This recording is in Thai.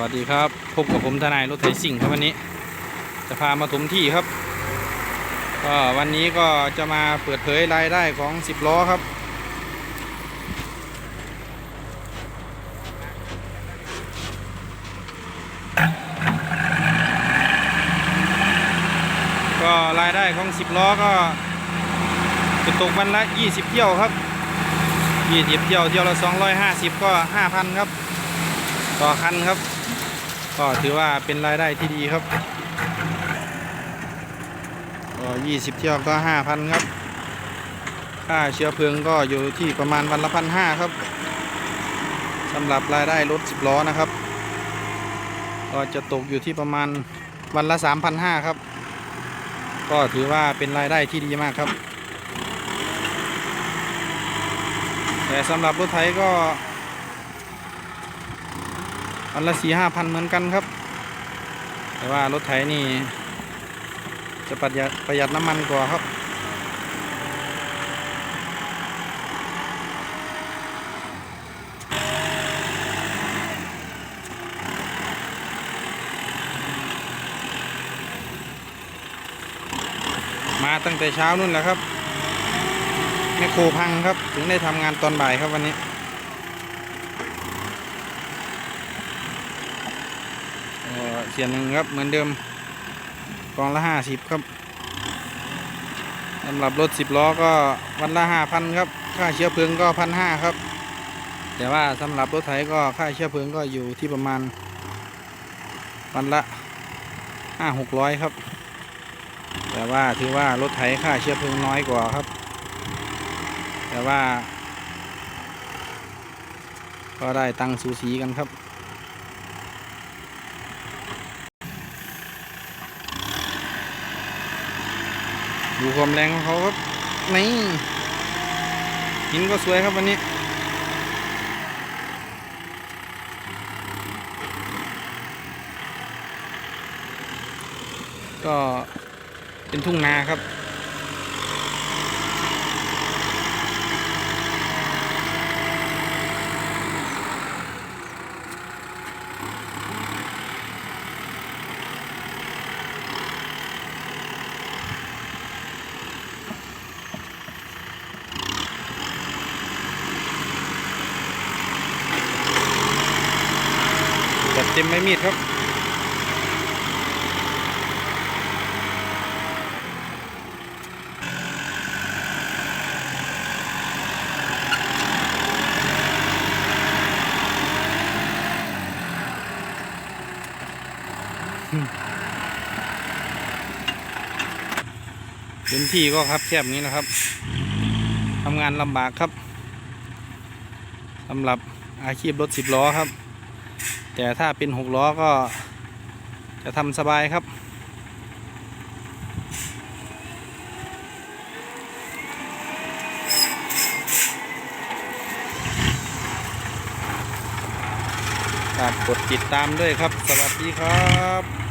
วัสดีครับพบกับผมทนายรถไถสิ่งครับวันนี้ จะพามาถมที่ครับก็วันนี้ก็จะมาเปิดเผยรายได้ของ10ล้อครับ ก็รายได้ของ10ล้อก็จะตกวันละ 20 เที่ยวครับ 20 เที่ยวเที่ยวละ 250 ก็ 5,000 ครับ ต่อคันครับ ก็ถือว่าเป็นรายได้ที่ดีครับก็20เที่ยวก็5,000ครับ ค่าเชื้อเพลิงก็อยู่ที่ประมาณวันละพันห้าครับสำหรับรายได้รถ10ล้อนะครับ ก็จะตกอยู่ที่ประมาณวันละ3,500ครับ ก็ถือว่าเป็นรายได้ที่ดีมากครับ แต่สำหรับรถไถก็ วันละสี่ห้าพันเหมือนกันครับ แต่ว่ารถไถนี่ จะประหยัดประหยัดน้ำมันกว่าครับมาตั้งแต่เช้านู่นแหละครับแมคโครพังครับ ถึงได้ทำงานตอนบ่ายครับวันนี้ เอ่อเสียนหนึ่งครับเหมือนเดิมกองละห้าสิบครับสำหรับรถสิบล้อก็วันละห้าพันครับ ค่าเชื้อเพลิงก็พันห้าครับ แต่ว่าสำหรับรถไถก็ค่าเชื้อเพลิงก็อยู่ที่ประมาณ วันละห้าหกร้อยครับ แต่ว่าถือว่ารถไถค่าเชื้อเพลิงน้อยกว่าครับ แต่ว่า ก็ได้ตังสูสีกันครับ ดูความแรงของเขาครับนี่หินก็สวยครับวันนี้ก็เป็นทุ่งนาครับ เต็มไม่มีดครับพื้นที่ก็ครับแคบอย่างนี้นะครับทำงานลำบากครับสำหรับอาชีพรถสิบล้อครับ แต่ถ้าเป็นหกล้อก็จะทำสบายครับ ฝากกดติดตามด้วยครับ สวัสดีครับ